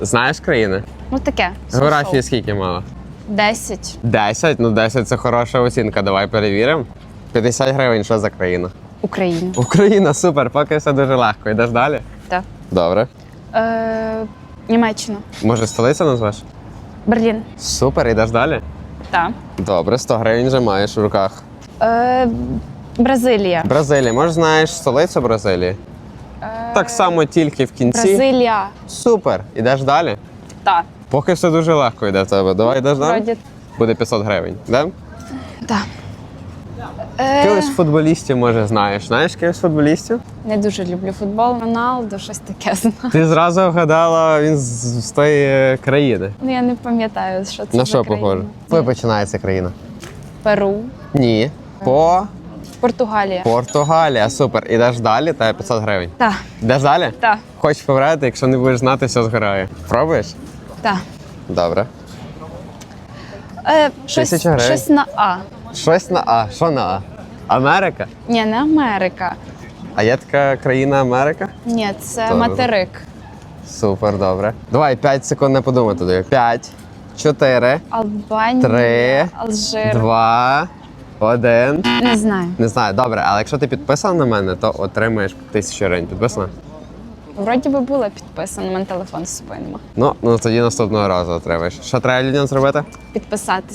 Знаєш країни? Ну таке. Географії скільки мало? 10. 10? Ну 10 це хороша оцінка. Давай перевіримо. 50 гривень, що за країна? Україна. Україна, супер, поки все дуже легко. Йдеш далі? Так. Добре. Е, Німеччина. Може, столиця назвеш? Берлін. Супер, йдеш далі? Так. Добре, 100 гривень вже маєш в руках. Е, Бразилія. Бразилія, може знаєш столицю Бразилії? Е, Так само тільки в кінці. Бразилія. Супер. Ідеш далі? Так. Поки все дуже легко йде в тебе. Давай йдеш далі? Буде 500 гривень. Да? Так. Е, футболістів, може, знаєш. Знаєш кимось футболістів? не дуже люблю футбол. Роналдо, щось таке знаю. Ти зразу вгадала, він з, з тої е, країни. Ну я не пам'ятаю, що це На що похоже? Коли починається країна? Перу. Ні. По Португалія. Португалія. Супер. Ідеш далі, та 500 гривень. Так. Йдеш далі? Так. Хочеш поверити, якщо не будеш знати, все згорає. Пробуєш? Так. Добре. Е, щось, Тисяча гривень. щось на А. Щось на А. Що на А? Америка? Ні, не Америка. А є така країна Америка? Ні, це Добре. материк. Супер, добре. Давай 5 секунд не подумати тобі. 5, 4, Албанія, Три, Алжир. 2, 1. Не знаю. Не знаю, добре, але якщо ти підписана на мене, то отримаєш тисячу гривень. Підписана? Вроді би була підписана, у мене телефон з собою нема. Ну, ну тоді наступного разу отримаєш. Що треба людям зробити? Підписатися.